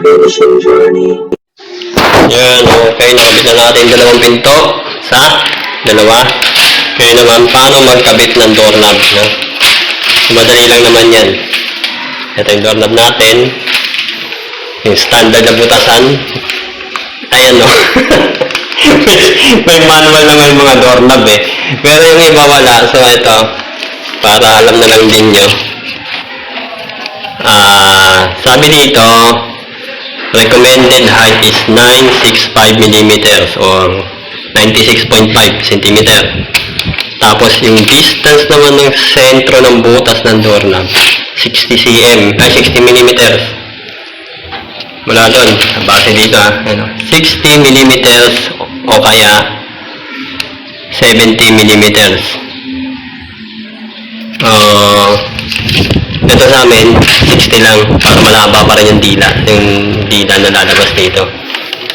Motivation Journey. Yan, okay. Nakabit na natin dalawang pinto. Sa dalawa. Kaya naman, paano magkabit ng doorknob, no? Madali lang naman yan. Ito yung doorknob natin. Yung standard na butasan. Ayan, no? May manual naman mga doorknob, eh. Pero yung iba wala. So, ito. Para alam na lang din nyo. Ah, sabi dito, recommended height is 965 millimeters or 96.5 cm. Tapos yung distance naman ng sentro ng butas ng doorknob, 60 cm, ay 60 millimeters. Mula doon, base dito ah, ano, 60 millimeters o kaya 70 millimeters. Ah, ito sa amin, 60 lang para malaba pa rin yung dila, yung dila na lalabas dito.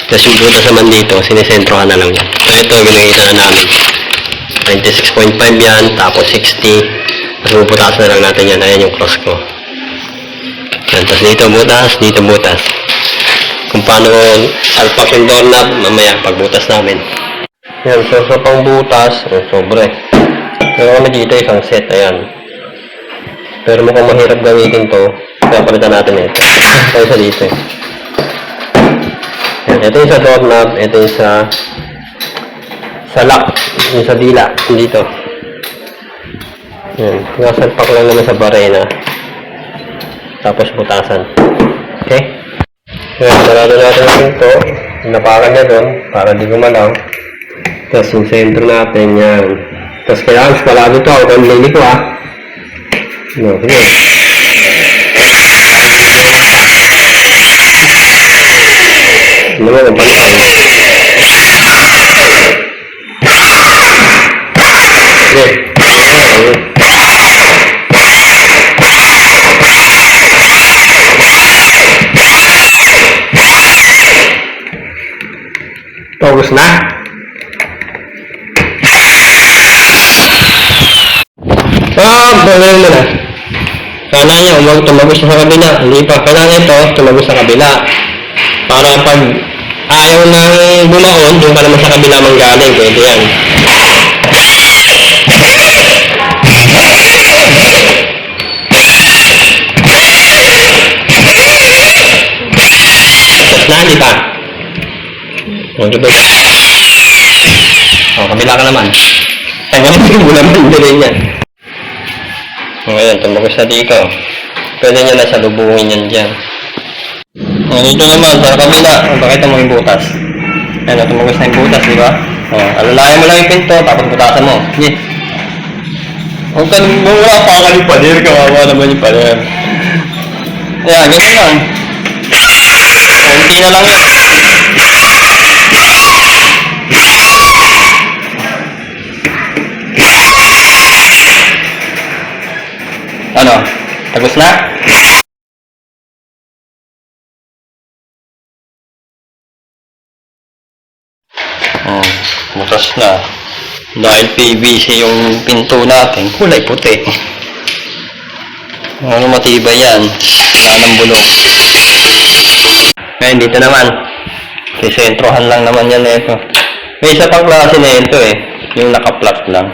Tapos yung butas naman dito, sinisentrohan na lang yan. So ito, ginagita na namin. 96.5 yan, tapos 60. Tapos bubutasan na lang natin yan. Ayan yung cross ko. Yan, tapos dito butas, dito butas. Kung paano alpak yung doorknob, mamaya pagbutas namin. Yan, so sa pangbutas, oh, sobre. Pero kami dito isang set, ayan. Pero mukhang mahirap gamitin to. Kaya palitan natin ito. Ito sa dito. eh. Yan, ito yung sa doorknob, ito yung sa sa lock, yung sa dila, dito. Yan, nasalpak lang naman sa barena. Tapos butasan. Okay? Yan, sarado natin pinto. Napakan niya doon para di gumalaw. Tapos yung sentro natin, yan. Tapos kailangan palado to, huwag kang liliko ah. No, sige. Ano mo, ang pantay. Sige. Ayun. Focus na? Ah, bawal mo na. Niya, huwag tumagos sa kabila. Hindi pa. Kailangan ito, tumagos sa kabila. Para pag ayaw nang bumaon, doon ka naman sa kabila manggaling. Pwede yan. Na, di ba? O, di ba? O, kabila ka naman. Ay, ganun mo naman, hindi rin yan. Ngayon, tumagos na dito. Pwede nyo na salubungin yan dyan. O, dito naman, sa kabila. Pakita mo yung butas. Ayan, tumagos na yung butas, di ba? O, alalayan mo lang yung pinto, tapos butasan mo. Sige. Huwag ka nang mawala pa ka yung pader, kawawa naman yung pader. Ayan, ganyan lang. Kunti na lang yun. Ano? Tapos na? Oh, butas na. Dahil PVC yung pinto natin, kulay puti. Ano matibay yan? Wala ng bulok. Ngayon dito naman. Sisentrohan lang naman yan ito. May isa pang klase na ito eh. Yung naka-flat lang.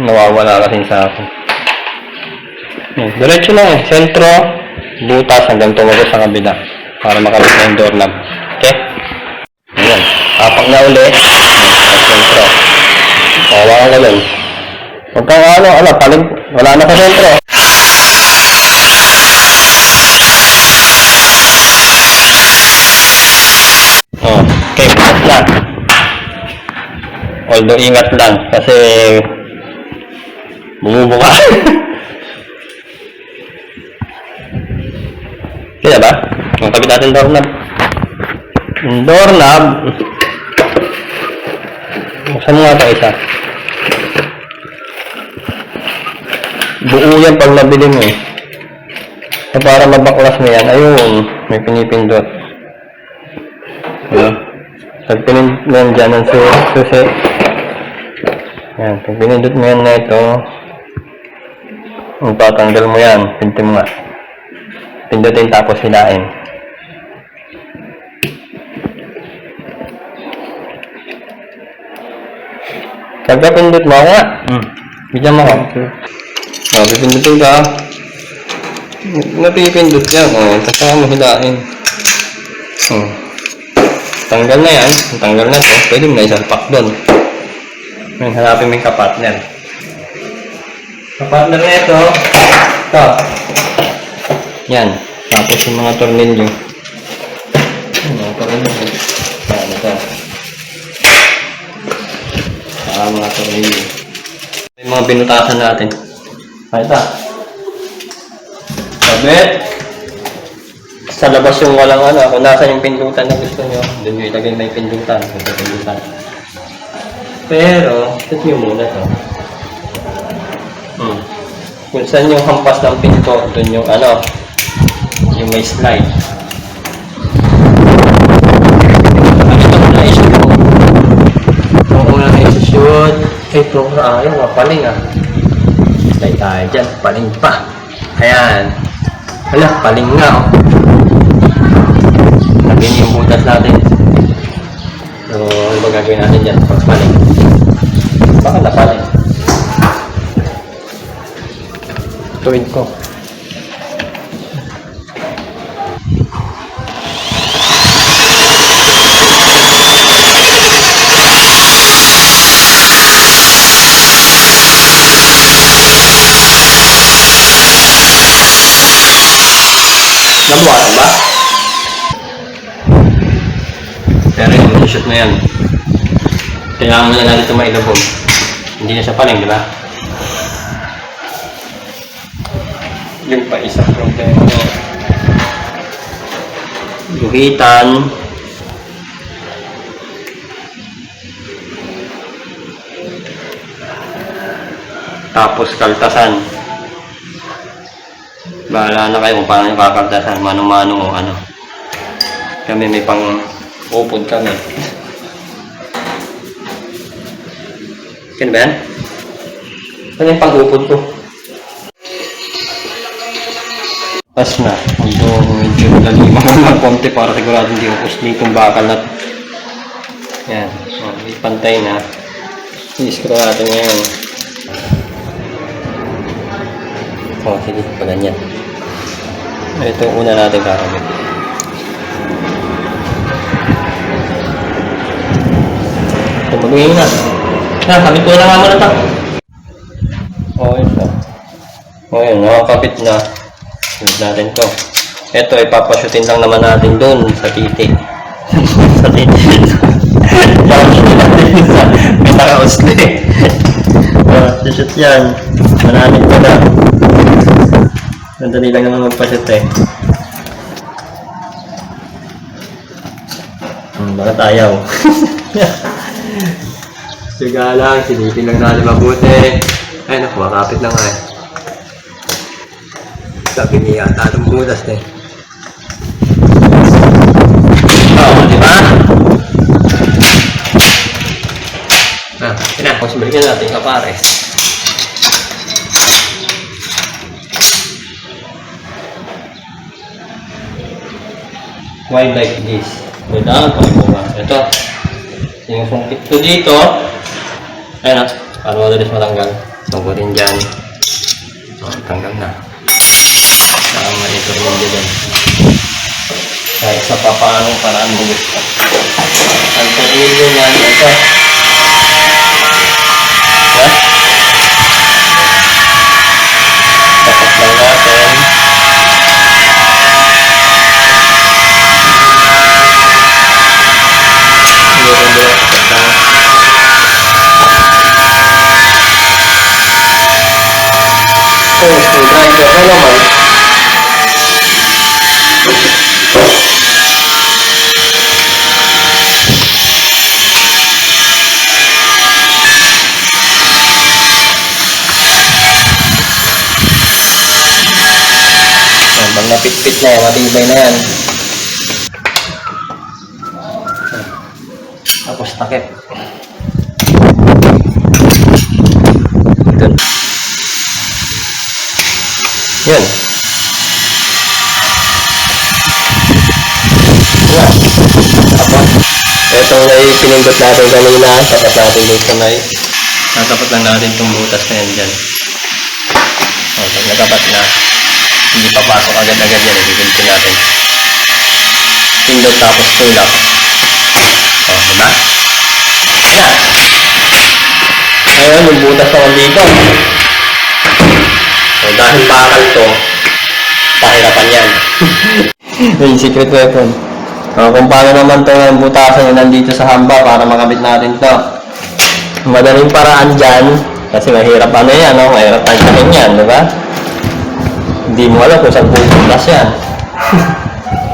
Nawawala kasi sa akin. Diretso lang eh. Sentro, butas hanggang tumagos sa kabila. Para makabit na yung doorknob. Okay? Tapak na uli. Sentro. Kawawa ka ganun. Huwag kang ano, ano, talig, wala na sa sentro. Oh, okay, bukas na. Although ingat lang kasi bumubuka. Kaya ba? Ang kabit natin doorknob. Yung doorknob. Buksan mo nga isa. Buo yan pag nabili mo eh. So, para mabaklas mo yan, ayun, may pinipindot. Ano? Pag pinindot mo yan dyan ng su- susi. Yan, pag pinindot mo yan na ito, Kung tatanggal mo yan, pinti mo nga. Pindutin tapos hilain. Pagka-pindot mo nga. Hmm. Bigyan mo ako. Oh, pipindutin ka. Napipindot yan. Oh, tapos saka mo hilain. Oh. Tanggal na yan. Tanggal na to. Pwede mo na isalpak doon. Ngayon, hanapin mo yung kapatner. Kapatner na ito. Ito. Yan. Tapos yung mga tornilyo. Yung mga tornilyo. Yan, ito. Ah, mga tornilyo. Yung mga binutasan natin. Ah, ito. Sabit. Sa labas yung walang ano, kung nasa yung pindutan na gusto nyo, doon nyo ilagay may pindutan. Ito pindutan. Pero, ito nyo muna to. Hmm. Kung saan yung hampas ng pinto, doon yung ano, yung may slide. Ano ito na issue ko? Kung na issue ito, ayaw, mapaling ah. Slide tayo dyan, paling pa. Ayan. Hala, paling nga oh. Lagyan yung butas natin. So, ano ba gagawin natin dyan pag paling? Baka napaling. Tuwid ko. Nabuhasan ba? Pero yung shoot na yan. Kailangan na natin ito mailabog. Hindi na siya paling, di ba? Yung pa isa problema mo. Guhitan. Tapos kaltasan. Bahala na kayo kung paano yung kakaltasan. Mano-mano o ano. Kami may pang upod kami. Yan ba yan? Ano yung pang-upod ko? Pas na. Although medyo lalima ko ng konti para sigurado hindi upos dito yung bakal na. Yan. O, ipantay na. I-screw natin ngayon. O, sige. Pa ganyan. Ito yung una natin kakabit. Ito, mag-uwi na. Na, kabit ko na nga muna ito. O, ito. O, yun. Nakakabit na. Sunod natin to. Ito, ipapashutin lang naman natin doon sa titi. sa titi. Ipapashutin natin sa pinaka-usli. uh, shoot yan. Manamit ko na. Nandali lang naman magpashoot eh. Hmm, bakit ayaw? Siga lang, silipin lang natin mabuti. Ay naku, makapit na nga eh. Sabi niya, tatang butas na eh. Oo, di ba? Ah, ina, kung balikan natin kapares. Why like this? Kailangan pa rin ba? Ito. Yung sungkit ko dito. Ayun ah. Para madalis matanggal. Sungkutin dyan. Oh, tanggal na. Tama ito rin dyan. Kahit sa papaanong paraan mo gusto. Ang tornilyo niyan, ito. Screwdriver na naman. Yan, pag napitpit na yan, matibay na yan. Yun. Yan. Tapos, ito na yung pinindot natin kanina. Tapos natin dito sa may Tatapat lang natin itong butas na yan dyan. O, pag natapat na, hindi papasok agad-agad yan. Ipigunti natin. Pindot tapos tulak. O, diba? Yan. Ngayon, yung butas naman dito. O, dahil bakal to, pahirapan yan. yung secret weapon. O, kung paano naman to yung butasan yung nandito sa hamba para makabit natin to. Madaling paraan dyan, kasi mahirap ano yan, no? mahirap tansyahin yan, di ba? Hindi mo alam kung saan pupuntas yan.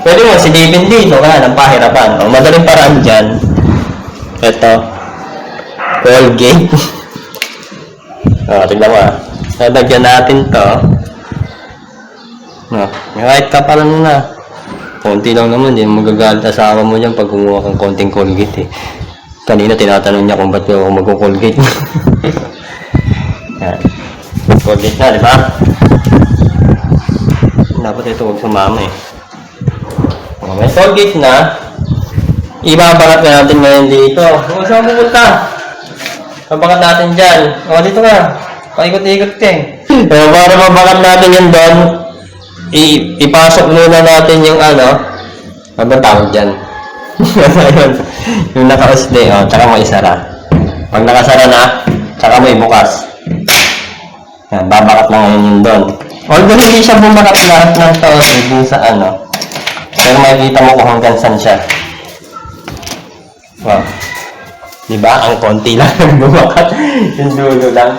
Pwede mo silipin dito ka ng pahirapan. O, madaling paraan dyan. Ito. Colgate. o, tignan mo ah. Lalagyan natin to. No, kahit kapalan na. Konti lang naman, hindi magagalit asawa mo dyan pag kumuha kang konting Colgate eh. Kanina tinatanong niya kung ba't ako magko-Colgate. Yan. Colgate na, di ba? Dapat ito huwag sumama eh. Oh, may Colgate na. Ibabakat na natin ngayon dito. Kung saan pupunta? Babakat natin dyan. O, dito ka. Paikot-ikot ka eh. Pero para mabakat natin yan doon, i- ipasok muna natin yung ano, ano ba tawag dyan? Yung naka-usli, oh, tsaka mo isara. Pag nakasara na, tsaka mo ibukas. Yan, babakat na ngayon yun doon. Although hindi siya bumakat lahat ng taon eh, dun sa ano. Pero makikita mo kung hanggang saan siya. Wow. Di ba? Ang konti lang ang bumakat. yung dulo lang.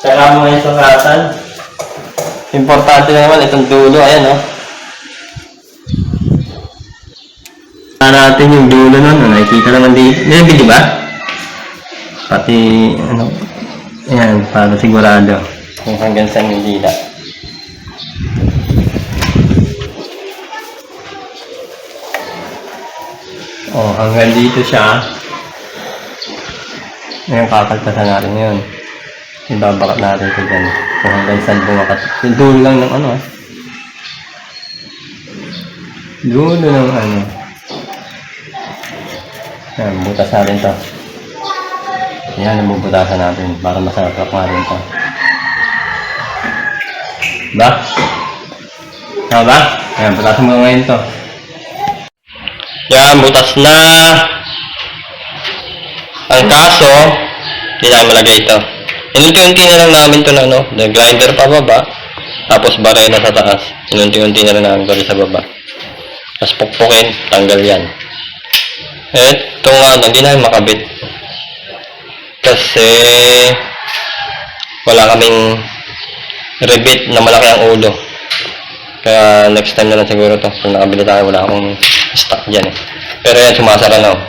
Tsaka mo ngayon sukatan. Importante na naman itong dulo. Ayan, oh. Tingnan natin yung dulo nun. Ano, nakikita naman dito. Maybe, di ba? Pati, ano, ayan, para sigurado kung hanggang saan yung dila. Oh, hanggang dito siya. Ngayon, kakaltasan natin yun. Ibabakat natin ito dyan. Kung hanggang saan bumakat. Yung dulo lang ng ano, ah. Dulo ng ano. Yan, butas natin to. Yan, ang natin para masarap nga rin to. Ba? Tama ba? Yan, butasan mo ngayon to. Yan, butas na. Ang kaso, hindi namin malagay ito. Inunti-unti na lang namin ito na ano, the grinder pa baba, tapos barena sa taas. Inunti-unti na lang namin ito sa baba. Tapos pukpukin, tanggal yan. Ito nga, hindi namin makabit. Kasi wala kaming rebit na malaki ang ulo. Kaya next time na lang siguro to. Kung nakabili tayo, wala akong stock dyan eh. Pero yan, sumasara na. oh.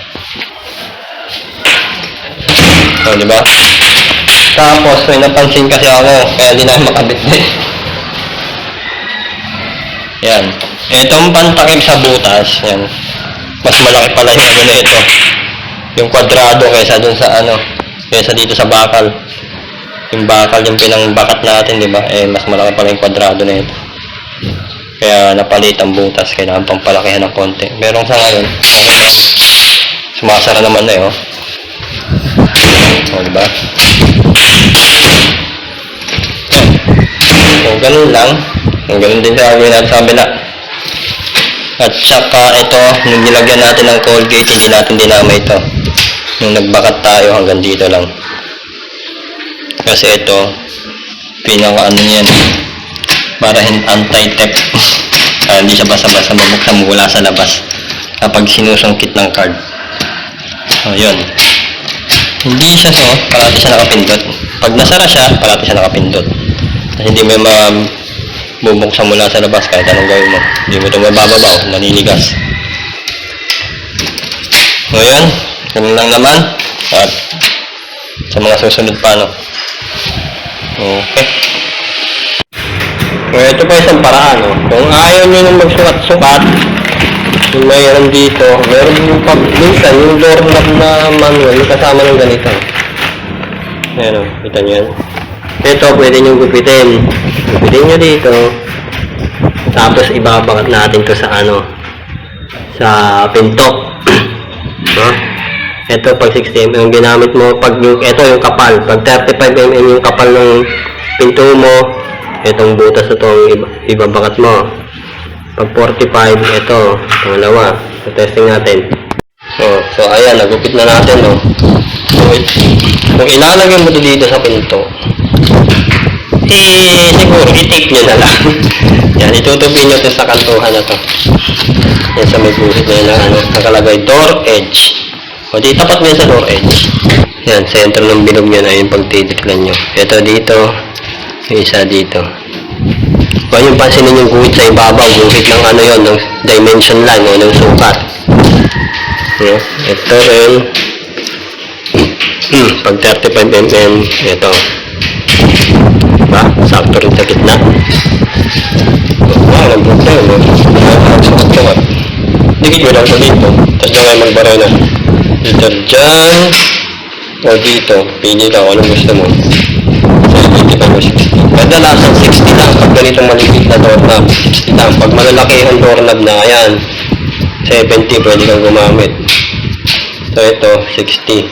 So, di ba? Tapos, may napansin kasi ako, kaya di namin makabit din. yan. Itong pantakip sa butas, yan. Mas malaki pala yung ano na ito. Yung kwadrado kaysa dun sa ano, kaysa dito sa bakal. Yung bakal yung pinangbakat natin, di ba? Eh, mas malaki pala yung kwadrado na ito. Kaya napalit ang butas, kailangan pang palakihan ng konti. Merong sa ngayon, na. Sumasara naman na eh, oh. O, diba? O, ganun lang. Ganun din sa gawin natin sa kabila. At saka ito, nung nilagyan natin ng Colgate, hindi natin dinamay ito. Nung nagbakat tayo hanggang dito lang. Kasi ito, pinaka ano niyan, para anti-tep. Para hindi siya basa-basa mabuksan mula sa labas kapag sinusungkit ng card. So, yun. Hindi siya so, parati siya nakapindot. Pag nasara siya, parati siya nakapindot. Kasi hindi mo ma bubuksan mula sa labas kahit anong gawin mo. Hindi mo ito mabababaw, naninigas. So, yun. Ganun lang naman. At sa mga susunod pa, no? Okay. So, ito pa isang paraan, no? Kung ayaw nyo nang magsukat-sukat, yung mayroon dito, meron yung pag, minsan, yung doorknob na manual, kasama ng ganito. Ayan o, kita nyo yan. Ito, pwede nyo gupitin. Gupitin nyo dito. Tapos, ibabakat natin to sa ano, sa pinto. no? Ito, pag 60mm, yung ginamit mo, pag yung, ito yung kapal. Pag 35mm yung kapal ng pinto mo, itong butas na itong iba, ibabakat mo. Pag 45, ito, pangalawa. So, testing natin. Oh, so, ayan, nagupit na natin, no. So, kung ilalagay mo to dito sa pinto, eh, siguro, i-tape nyo na lang. yan, itutubi nyo to sa kantuhan na to. Yan sa may guhit na yun na ano, nakalagay door edge. O di tapat mo sa door edge. Yan, sentro ng bilog nyo na yung pagtitiklan nyo. Ito dito, isa dito. Kung yung pansinin yung guhit sa ibabaw, guhit ng ano yon ng dimension line o ng sukat. No? Ito rin, hmm, pag 35mm, ito. Diba? Sakto rin sa gitna. Wow, ang buta yun. Ang sukat-sukat. Dikit mo lang sa dito. Tapos dyan kayo magbara na. Dito dyan. O dito. Pili ka kung anong gusto mo. So, 85 o 60. Kadalasan 60 lang. Pag ganitong maliit na doorknob. Pag malalaki ang doorknob na ayan, 70 pwede kang gumamit. So ito, 60.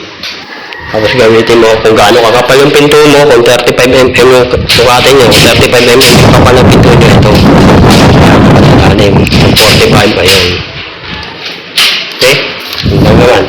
Tapos gamitin mo kung gaano kakapal yung pinto mo, kung 35mm yung sukatin nyo, 35mm yung kapal ng pinto nyo ito. Anim, 45, ayun. Okay? Hanggang naman.